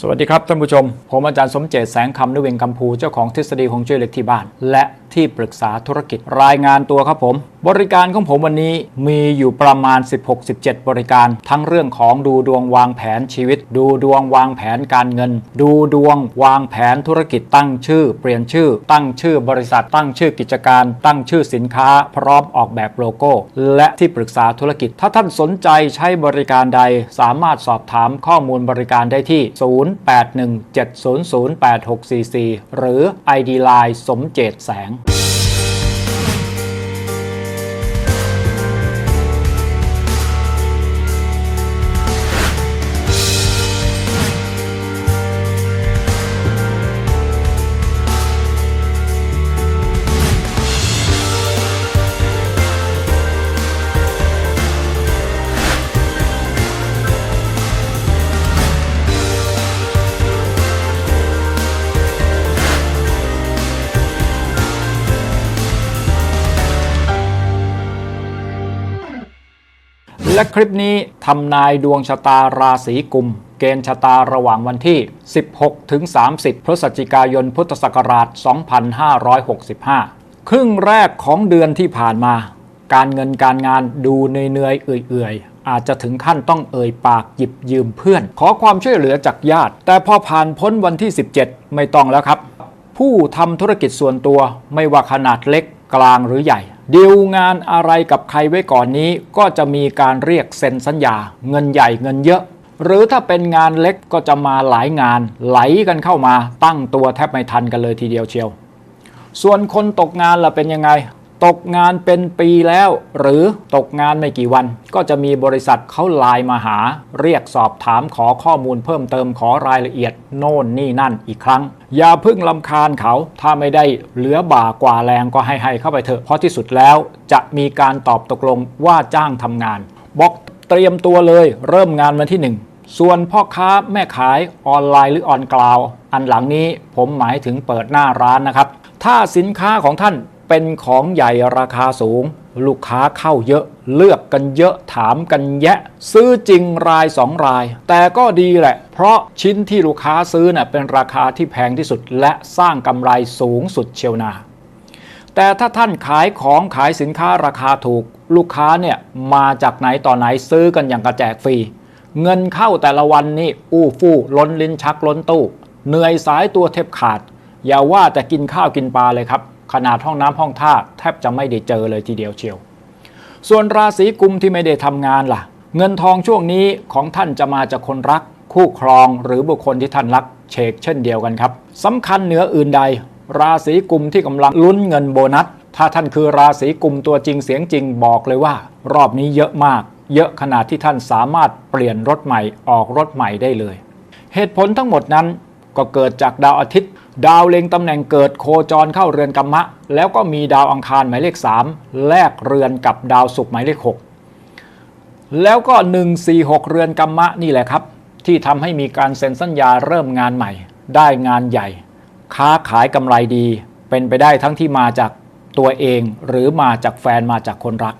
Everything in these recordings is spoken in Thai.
สวัสดีครับท่านผู้ชม ผมอาจารย์สมเจตแสงคำนเวงกัมพูเจ้าของทฤษฎีของจุ้ยเล็กที่บ้าน และที่ปรึกษาธุรกิจรายงานตัวครับผม บริการของผมวันนี้มีอยู่ประมาณ 16-17 บริการ ทั้งเรื่องของดูดวงวางแผนชีวิต ดูดวงวางแผนการเงิน ดูดวงวางแผนธุรกิจตั้งชื่อ เปลี่ยนชื่อ ตั้งชื่อบริษัท ตั้งชื่อกิจการ ตั้งชื่อสินค้า พร้อมออกแบบโลโก้ และที่ปรึกษาธุรกิจ ถ้าท่านสนใจใช้บริการใด สามารถสอบถามข้อมูลบริการได้ที่0817008644 หรือ ID Line สมเจตแสง และคลิปนี้ทำนายดวงชะตาราศีกุม เกณฑ์ชะตาระหว่างวันที่ 16 ถึง 30 พฤศจิกายน พุทธศักราช 2565 ครึ่งแรกของเดือนที่ผ่านมา การเงินการงานดูเหนื่อยๆ เอื่อยๆ อาจจะถึงขั้นต้องเอ่ยปากหยิบยืมเพื่อน ขอความช่วยเหลือจากญาติ แต่พอผ่านพ้นวันที่ 17 ไม่ต้องแล้วครับ ผู้ทำธุรกิจส่วนตัวไม่ว่าขนาดเล็กกลางหรือใหญ่ ดีลงานอะไรกับใครไว้ก่อนนี้ ก็จะมีการเรียกเซ็นสัญญา เงินใหญ่เงินเยอะ หรือถ้าเป็นงานเล็กก็จะมาหลายงานไหลกันเข้ามาตั้งตัวแทบไม่ทันกันเลยทีเดียวเชียว ส่วนคนตกงานล่ะเป็นยังไง ตกงานเป็นปีแล้ว หรือตกงานไม่กี่วัน ก็จะมีบริษัทเขาไลน์มาหา เรียกสอบถามขอข้อมูลเพิ่มเติมขอรายละเอียด โน่นนี่นั่นอีกครั้ง อย่าพึ่งลำคาญเขา ถ้าไม่ได้เหลือบ่ากว่าแรงก็ให้ให้เข้าไปเถอะเพราะที่สุดแล้ว จะมีการตอบตกลงว่าจ้างทำงาน บอกเตรียมตัวเลย เริ่มงานวันที่หนึ่งส่วนพ่อค้าแม่ขายออนไลน์หรือออนกลาว อันหลังนี้ผมหมายถึงเปิดหน้าร้านนะครับ ถ้าสินค้าของท่าน เป็นของใหญ่ราคาสูง ลูกค้าเข้าเยอะ เลือกกันเยอะถามกันแยะ ซื้อจริงรายสองราย แต่ก็ดีแหละ เพราะชิ้นที่ลูกค้าซื้อเน่ะเป็นราคาที่แพงที่สุด และสร้างกำไรสูงสุดเชียวนา แต่ถ้าท่านขายของขายสินค้าราคาถูก ลูกค้าเนี่ยมาจากไหนต่อไหนซื้อกันอย่างกระแจกฟรีเงินเข้าแต่ละวันนี่อู้ฟู่ล้นลิ้นชักล้นตู้ เหนื่อยสายตัวเทบขาด อย่าว่าแต่กินข้าวกินปลาเลยครับ ขนาดห้องน้ำห้องท่าแทบจะไม่ได้เจอเลยทีเดียวเชียว ส่วนราศีกุมที่ไม่ได้ทำงานล่ะ เงินทองช่วงนี้ของท่านจะมาจากคนรัก คู่ครองหรือบุคคลที่ท่านรักเชกเช่นเดียวกันครับสำคัญเหนืออื่นใด ราศีกุมที่กำลังลุ้นเงินโบนัส ถ้าท่านคือราศีกุมตัวจริงเสียงจริงบอกเลยว่า รอบนี้เยอะมาก เยอะขนาดที่ท่านสามารถเปลี่ยนรถใหม่ออกรถใหม่ได้เลย เหตุผลทั้งหมดนั้น ก็เกิดจากดาวอาทิตย์ ดาวเล็งตำแหน่งเกิดโคจรเข้าเรือนกัมมะ แล้วก็มีดาวอังคารหมายเลข 3 แลกเรือนกับดาวศุกร์หมายเลข 6 แล้วก็ 146 เรือนกัมมะนี่แหละครับ ที่ทำให้มีการเซ็นสัญญาเริ่มงานใหม่ ได้งานใหญ่ ค้าขายกำไรดี เป็นไปได้ทั้งที่มาจากตัวเองหรือมาจากแฟนมาจากคนรัก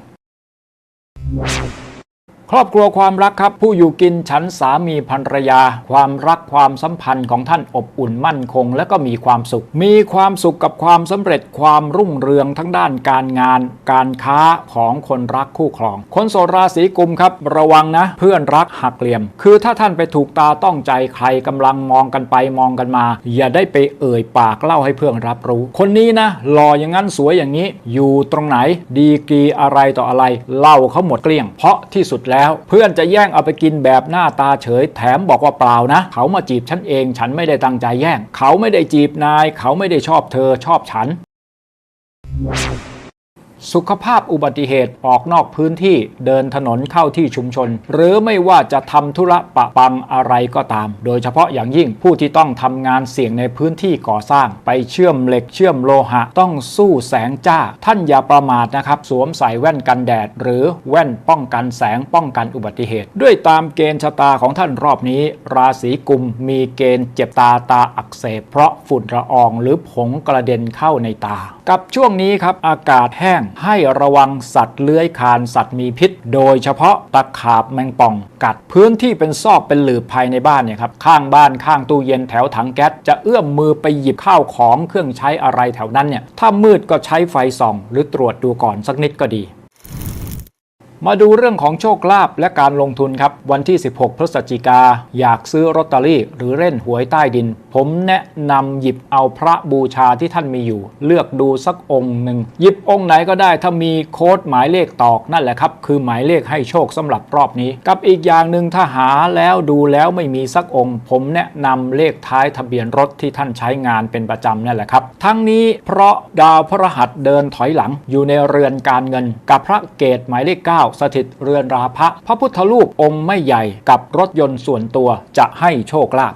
ครอบครัวความรักครับ ผู้อยู่กินฉันสามีภรรยา ความรักความสัมพันธ์ของท่านอบอุ่นมั่นคง และก็มีความสุข มีความสุขกับความสำเร็จความรุ่งเรืองทั้งด้านการงาน การค้าของคนรักคู่ครอง คนโสดราศีกุมครับ ระวังนะ เพื่อนรักหักเหลี่ยม คือถ้าท่านไปถูกตาต้องใจใครกำลังมองกันไปมองกันมา อย่าได้ไปเอ่ยปากเล่าให้เพื่อนรับรู้ คนนี้นะหล่ออย่างนั้นสวยอย่างนี้ อยู่ตรงไหน ดีกรีอะไรต่ออะไรเล่าเขาหมดเกลี้ยง เพราะที่สุดแล้วแล้ว เพื่อนจะแย่งเอาไปกินแบบหน้าตาเฉย แถมบอกว่าเปล่านะ เขามาจีบฉันเองฉันไม่ได้ตั้งใจแย่ง เขาไม่ได้จีบนาย เขาไม่ได้ชอบเธอชอบฉัน สุขภาพอุบัติเหตุออกนอกพื้นที่เดินถนนเข้าที่ชุมชน หรือไม่ว่าจะทำธุระปะปังอะไรก็ตาม โดยเฉพาะอย่างยิ่งผู้ที่ต้องทำงานเสี่ยงในพื้นที่ก่อสร้าง ไปเชื่อมเหล็กเชื่อมโลหะ ต้องสู้แสงจ้า ท่านอย่าประมาทนะครับ สวมใส่แว่นกันแดด หรือแว่นป้องกันแสงป้องกันอุบัติเหตุ ด้วยตามเกณฑ์ชะตาของท่านรอบนี้ ราศีกุมมีเกณฑ์เจ็บตาตาอักเสบเพราะฝุ่นละอองหรือผงกระเด็นเข้าในตา กับช่วงนี้ครับอากาศแห้งให้ระวังสัตว์เลื้อยคลานสัตว์มีพิษ โดยเฉพาะตะขาบแมงป่อง กัดพื้นที่เป็นซอกเป็นหลืบภายในบ้านเนี่ยครับข้างบ้านข้างตู้เย็นแถวถังแก๊สจะเอื้อมมือไปหยิบข้าวของเครื่องใช้อะไรแถวนั้นเนี่ยถ้ามืดก็ใช้ไฟส่อง หรือตรวจดูก่อนสักนิดก็ดี มาดูเรื่องของโชคลาภและการลงทุนครับ วันที่ 16 พฤศจิกา อยากซื้อลอตเตอรี่ หรือเล่นหวยใต้ดิน ผมแนะนำหยิบเอาพระบูชาที่ท่านมีอยู่ เลือกดูสักองค์หนึ่ง หยิบองค์ไหนก็ได้ถ้ามีโค้ดหมายเลขตอกนั่นแหละครับ คือหมายเลขให้โชคสำหรับรอบนี้ กับอีกอย่างหนึ่งถ้าหาแล้วดูแล้วไม่มีสักองค์ ผมแนะนำเลขท้ายทะเบียนรถที่ท่านใช้งานเป็นประจำนั่นแหละครับ ทั้งนี้เพราะดาวพระหัสเดินถอยหลังอยู่ในเรือนการเงิน กับพระเกตหมายเลข 9สถิตเรือนราพะ พระพุทธรูปองค์ไม่ใหญ่กับรถยนต์ส่วนตัวจะให้โชคลาภ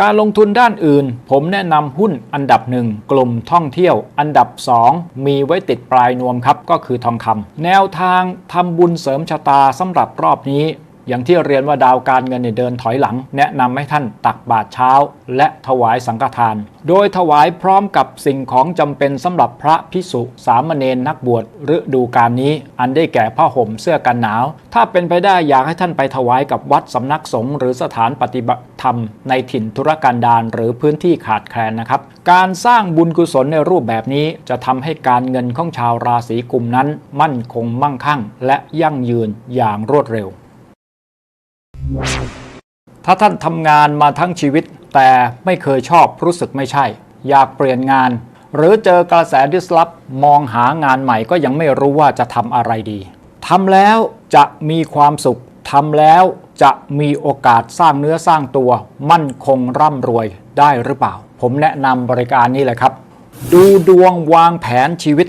การลงทุนด้านอื่น ผมแนะนำหุ้นอันดับหนึ่งกลุ่มท่องเที่ยว อันดับ 2 มีไว้ติดปลายนวมครับ ก็คือทองคำแนวทางทำบุญเสริมชะตาสำหรับรอบนี้ อย่างที่เรียนว่าดาวการเงินเนี่ยเดินถอยหลัง แนะนำให้ท่านตักบาตรเช้า และถวายสังฆทาน โดยถวายพร้อมกับสิ่งของจำเป็นสำหรับพระพิสุสามเณรนักบวชฤดูการนี้ อันได้แก่ผ้าห่มเสื้อกันหนาว ถ้าเป็นไปได้อยากให้ท่านไปถวายกับวัดสำนักสงฆ์หรือสถานปฏิบัติธรรม ในถิ่นธุรกันดารหรือพื้นที่ขาดแคลนนะครับ การสร้างบุญกุศลในรูปแบบนี้จะทำให้การเงินของชาวราศีกุมนั้น มั่นคงมั่งคั่ง และยั่งยืนอย่างรวดเร็ว ถ้าท่านทำงานมาทั้งชีวิต แต่ไม่เคยชอบรู้สึกไม่ใช่ อยากเปลี่ยนงาน หรือเจอกระแสดิสลอฟมองหางานใหม่ก็ยังไม่รู้ว่าจะทำอะไรดีทำแล้วจะมีความสุขทำแล้วจะมีโอกาสสร้างเนื้อสร้างตัว มั่นคงร่ำรวยได้หรือเปล่า ผมแนะนำบริการนี้เลยครับ ดูดวงวางแผนชีวิต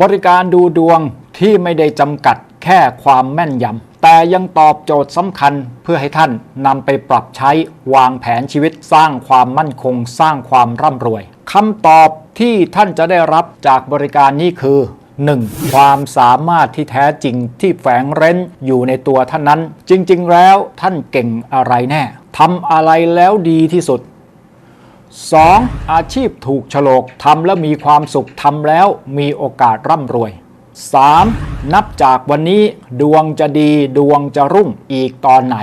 บริการดูดวงที่ไม่ได้จำกัดแค่ความแม่นยำ แต่ยังตอบโจทย์สำคัญเพื่อให้ท่านนำไปปรับใช้วางแผนชีวิตสร้างความมั่นคง สร้างความร่ำรวยคำตอบที่ท่านจะได้รับจากบริการนี้คือ 1. ความสามารถที่แท้จริงที่แฝงเร้นอยู่ในตัวท่านนั้น จริง ๆ แล้วท่านเก่งอะไรแน่ทำอะไรแล้วดีที่สุด 2. อาชีพถูกฉลกทำแล้วมีความสุขทำแล้วมีโอกาสร่ำรวย 3. นับจากวันนี้ดวงจะดีดวงจะรุ่งอีกตอนไหน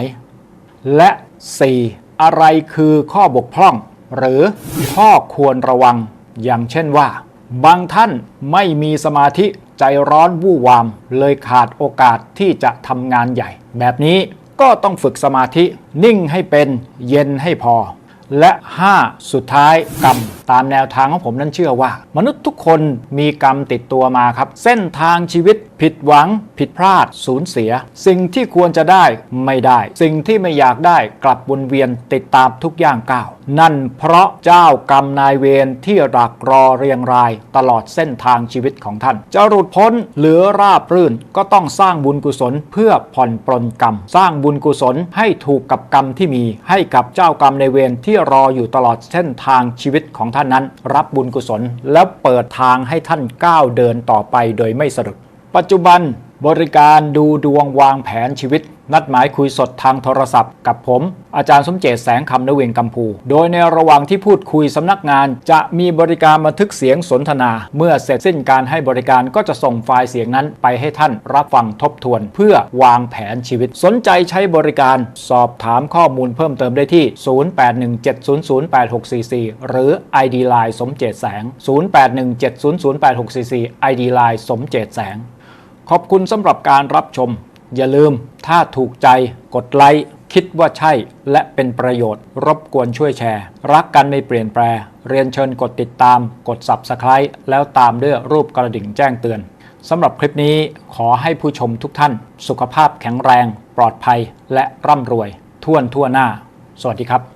และ 4. อะไรคือข้อบกพร่อง หรือข้อควรระวัง อย่างเช่นว่า บางท่านไม่มีสมาธิใจร้อนวู่วาม เลยขาดโอกาสที่จะทำงานใหญ่ แบบนี้ก็ต้องฝึกสมาธินิ่งให้เป็นเย็นให้พอ และ 5. สุดท้ายกรรม ตามแนวทางของผมนั้นเชื่อว่า มนุษย์ทุกคนมีกรรมติดตัวมาครับ เส้นทางชีวิตผิดหวัง ผิดพลาด สูญเสีย สิ่งที่ควรจะได้ไม่ได้ สิ่งที่ไม่อยากได้กลับวนเวียนติดตามทุกอย่างก้าวนั่นเพราะเจ้ากรรมนายเวรที่รักรอเรียงราย ตลอดเส้นทางชีวิตของท่าน จะหลุดพ้นหรือราบรื่นก็ต้องสร้างบุญกุศลเพื่อผ่อนปลนกรรม สร้างบุญกุศลให้ถูกกับกรรมที่มี ให้กับเจ้ากรรมนายเวรที่รออยู่ตลอดเส้นทางชีวิตของท่านนั้น รับบุญกุศล และเปิดทางให้ท่านก้าวเดินต่อไปโดยไม่สะดุดปัจจุบัน บริการดูดวงวางแผนชีวิต นัดหมายคุยสดทางโทรศัพท์ กับผม อาจารย์สมเจตแสงคำนเวงกัมพู โดยในระหว่างที่พูดคุยสำนักงาน จะมีบริการบันทึกเสียงสนทนา เมื่อเสร็จสิ้นการให้บริการก็จะส่งไฟล์เสียงนั้นไปให้ท่านรับฟังทบทวน เพื่อวางแผนชีวิต สนใจใช้บริการสอบถามข้อมูลเพิ่มเติมได้ที่ 0817008644 หรือ ID Line สมเจตแสง 0817008644 ID Line สมเจตแสง ขอบคุณสำหรับการรับชม อย่าลืมถ้าถูกใจกดไลค์คิดว่าใช่และเป็นประโยชน์ รบกวนช่วยแชร์ รักกันไม่เปลี่ยนแปล เรียนเชิญกดติดตาม กด Subscribe แล้วตามด้วยรูปกระดิ่งแจ้งเตือนสำหรับคลิปนี้ขอให้ผู้ชมทุกท่าน สุขภาพแข็งแรง ปลอดภัย และร่ำรวยทั่วนทั่วหน้า สวัสดีครับ